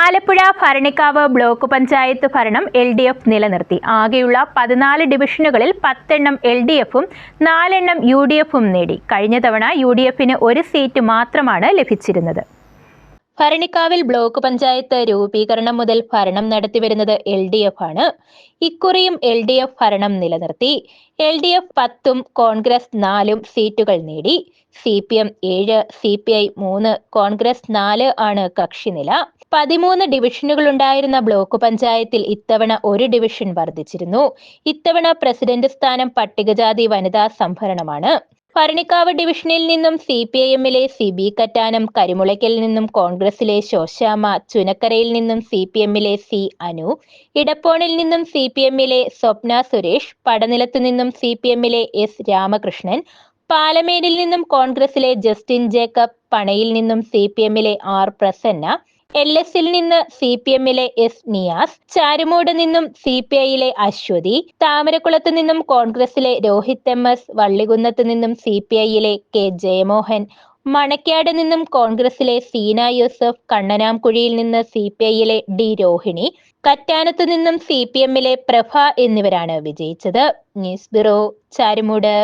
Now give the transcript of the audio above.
Alappuzha Bharanikkavu block panchayat ഭരണം L D F നിലനിർത്തി. ആകെയുള്ള പതിനാല് ഡിവിഷനുകളിൽ പത്തെണ്ണം എൽ ഡി എഫും നാലെണ്ണം യു ഡി എഫും നേടി. കഴിഞ്ഞ തവണ യു ഡി എഫിന് ഒരു സീറ്റ് മാത്രമാണ് ലഭിച്ചിരുന്നത്. ഭരണിക്കാവിൽ ബ്ലോക്ക് പഞ്ചായത്ത് രൂപീകരണം മുതൽ ഭരണം നടത്തിവരുന്നത് എൽ ഡി എഫ് ആണ്. ഇക്കുറിയും എൽ ഡി എഫ് ഭരണം നിലനിർത്തി. എൽ ഡി എഫ് പത്തും കോൺഗ്രസ് നാലും സീറ്റുകൾ നേടി. സി പി എം ഏഴ് സി പി ഐ മൂന്ന് കോൺഗ്രസ് നാല് ആണ് കക്ഷിനില. പതിമൂന്ന് ഡിവിഷനുകൾ ഉണ്ടായിരുന്ന ബ്ലോക്ക് പഞ്ചായത്തിൽ ഇത്തവണ ഒരു ഡിവിഷൻ വർദ്ധിച്ചിരുന്നു. ഇത്തവണ പ്രസിഡന്റ് സ്ഥാനം പട്ടികജാതി വനിതാ സംഭരണമാണ്. ഭരണിക്കാവ് ഡിവിഷനിൽ നിന്നും സി പി ഐ എമ്മിലെ സിബി കറ്റാനം കരിമുളയ്ക്കൽ നിന്നും കോൺഗ്രസിലെ ശോശാമ ചുനക്കരയിൽ നിന്നും സി പി എമ്മിലെ സി അനു ഇടപ്പോണിൽ നിന്നും സി പി എമ്മിലെ സ്വപ്ന സുരേഷ് പടനിലത്തു നിന്നും സി പി എമ്മിലെ എസ് രാമകൃഷ്ണൻ പാലമേടിൽ നിന്നും കോൺഗ്രസിലെ ജസ്റ്റിൻ ജേക്കബ് പണയിൽ നിന്നും സി പി എമ്മിലെ ആർ പ്രസന്ന എൽ എസിൽ നിന്ന് സി പി എമ്മിലെ എസ് നിയാസ് ചാരുമൂട് നിന്നും സി പി ഐയിലെ അശ്വതി താമരക്കുളത്ത് നിന്നും കോൺഗ്രസിലെ രോഹിത് എം എസ് വള്ളികുന്നത്ത് നിന്നും സി പി ഐയിലെ കെ ജയമോഹൻ മണക്കാട് നിന്നും കോൺഗ്രസിലെ സീന യൂസഫ് കണ്ണനാംകുഴിയിൽ നിന്ന് സി പി ഐയിലെ ഡി രോഹിണി കറ്റാനത്ത് നിന്നും സി പി എമ്മിലെ പ്രഭ എന്നിവരാണ് വിജയിച്ചത്. News bureau Charummood.